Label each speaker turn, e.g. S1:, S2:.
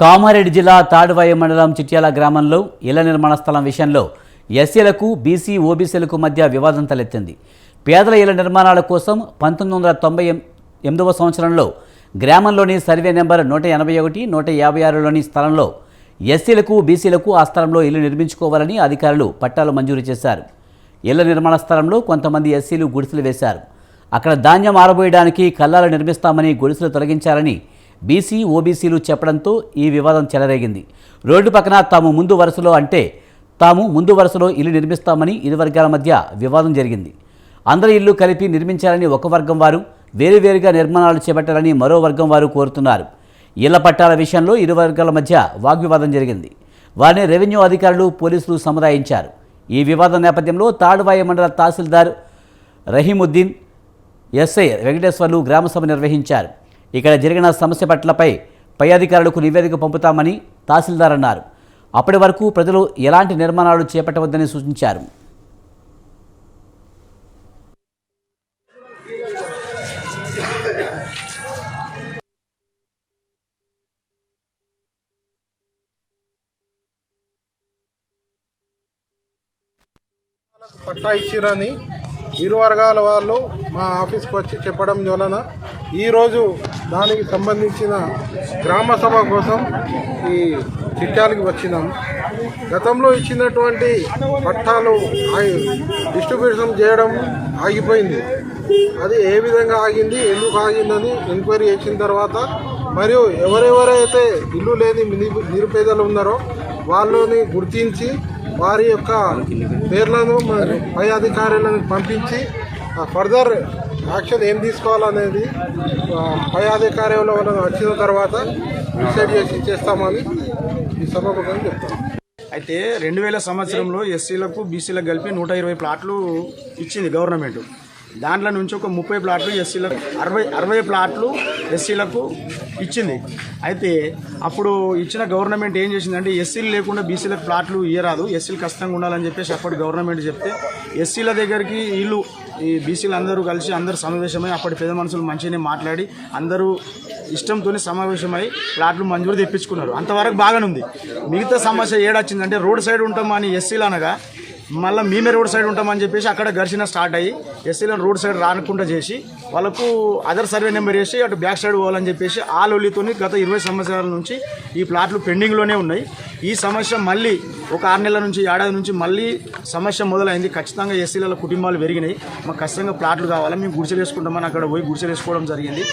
S1: కామారెడ్డి జిల్లా తాడువాయ మండలం చిట్యాల గ్రామంలో ఇళ్ళ నిర్మాణ స్థలం విషయంలో ఎస్సీలకు బీసీ ఓబీసీలకు మధ్య వివాదం తలెత్తింది. పేదల ఇళ్ళ నిర్మాణాల కోసం పంతొమ్మిది వందల తొంభై ఎనిమిదవ సంవత్సరంలో గ్రామంలోని సర్వే నెంబర్ నూట ఎనభై ఒకటి నూట యాభై ఆరులోని స్థలంలో ఎస్సీలకు బీసీలకు ఆ స్థలంలో ఇల్లు నిర్మించుకోవాలని అధికారులు పట్టాలు మంజూరు చేశారు. ఇళ్ళ నిర్మాణ స్థలంలో కొంతమంది ఎస్సీలు గుడిసెలు వేశారు. అక్కడ ధాన్యం ఆరబోయడానికి కల్లాలు నిర్మిస్తామని గుడిసెలు తొలగించాలని బీసీ ఓబీసీలు చెప్పడంతో ఈ వివాదం చెలరేగింది. రోడ్డు పక్కన తాము ముందు వరుసలో అంటే తాము ముందు వరుసలో ఇల్లు నిర్మిస్తామని ఇరు వర్గాల మధ్య వివాదం జరిగింది. అందరి ఇల్లు కలిపి నిర్మించాలని ఒక వర్గం వారు వేరువేరుగా నిర్మాణాలు చేపట్టాలని మరో వర్గం వారు కోరుతున్నారు. ఇళ్ళ పట్టాల విషయంలో ఇరు వర్గాల మధ్య వాగ్వివాదం జరిగింది. వారిని రెవెన్యూ అధికారులు పోలీసులు సముదాయించారు. ఈ వివాదం నేపథ్యంలో తాడువాయి మండల తహసీల్దార్ రహీముద్దీన్ ఎస్ఐ వెంకటేశ్వర్లు గ్రామసభ నిర్వహించారు. ఇక్కడ జరిగిన సమస్య పట్లపై పై అధికారులకు నివేదిక పంపుతామని తహసీల్దార్ అన్నారు అప్పటి వరకు ప్రజలు ఎలాంటి నిర్మాణాలు చేపట్టవద్దని సూచించారు.
S2: పట్టా ఇచ్చిరని ఇరు వర్గాల వాళ్ళు మా ఆఫీస్కి వచ్చి చెప్పడం వలన ఈరోజు దానికి సంబంధించిన గ్రామ సభ కోసం ఈ చిట్యాలకి వచ్చినాం. గతంలో ఇచ్చినటువంటి పట్టాలు డిస్ట్రిబ్యూషన్ చేయడం ఆగిపోయింది. అది ఏ విధంగా ఆగింది ఎందుకు ఆగిందని ఎంక్వైరీ చేసిన తర్వాత మరియు ఎవరెవరైతే ఇల్లు లేని నిరుపేదలు ఉన్నారో వాళ్ళని గుర్తించి వారి యొక్క పేర్లను మరి పై అధికారులను పంపించి ఫర్దర్ యాక్షన్ ఏం తీసుకోవాలనేది పై అధికారంలో వచ్చిన తర్వాత డిసైడ్ చేసి చేస్తామని ఈ సభాముఖంగా చెప్తాను
S3: అయితే రెండు వేల సంవత్సరంలో ఎస్సీలకు బీసీలకు కలిపి నూట ఇరవై ప్లాట్లు ఇచ్చింది గవర్నమెంట్. దాంట్లో నుంచి ఒక ముప్పై ప్లాట్లు ఎస్సీలకు అరవై అరవై ప్లాట్లు ఎస్సీలకు ఇచ్చింది. అయితే అప్పుడు ఇచ్చిన గవర్నమెంట్ ఏం చేసిందంటే ఎస్సీలు లేకుండా బీసీలకు ప్లాట్లు ఇయ్యరాదు ఎస్సీలు కష్టంగా ఉండాలని చెప్పేసి అప్పటి గవర్నమెంట్ చెప్తే ఎస్సీల దగ్గరికి ఇల్లు ఈ బీసీలు అందరూ కలిసి అందరూ సమావేశమై అప్పటి పెద్ద మనుషులు మంచిగానే మాట్లాడి అందరూ ఇష్టంతోనే సమావేశమై ప్లాట్లు మంజూరు తెప్పించుకున్నారు. అంతవరకు బాగానే ఉంది మిగతా సమస్య ఏడొచ్చిందంటే రోడ్ సైడ్ ఉంటామని ఎస్సీలు అనగా మళ్ళీ మేమే రోడ్ సైడ్ ఉంటామని చెప్పేసి అక్కడ ఘర్షణ స్టార్ట్ అయ్యి ఎస్సీలను రోడ్ సైడ్ రానకుండా చేసి వాళ్ళకు అదర్ సర్వే నెంబర్ వేసి అటు బ్యాక్ సైడ్ పోవాలని చెప్పేసి ఆ లొల్లితోని గత ఇరవై సంవత్సరాల నుంచి ఈ ప్లాట్లు పెండింగ్లోనే ఉన్నాయి. ఈ సమస్య మళ్ళీ ఒక ఆరు నెలల నుంచి ఏడాది నుంచి మళ్ళీ సమస్య మొదలైంది. ఖచ్చితంగా ఎస్సీల కుటుంబాలు పెరిగినాయి. మాకు ఖచ్చితంగా ప్లాట్లు కావాలి. మేము గుడిసెలు వేసుకుంటామని అక్కడ పోయి గుడిసెలు వేసుకోవడం జరిగింది.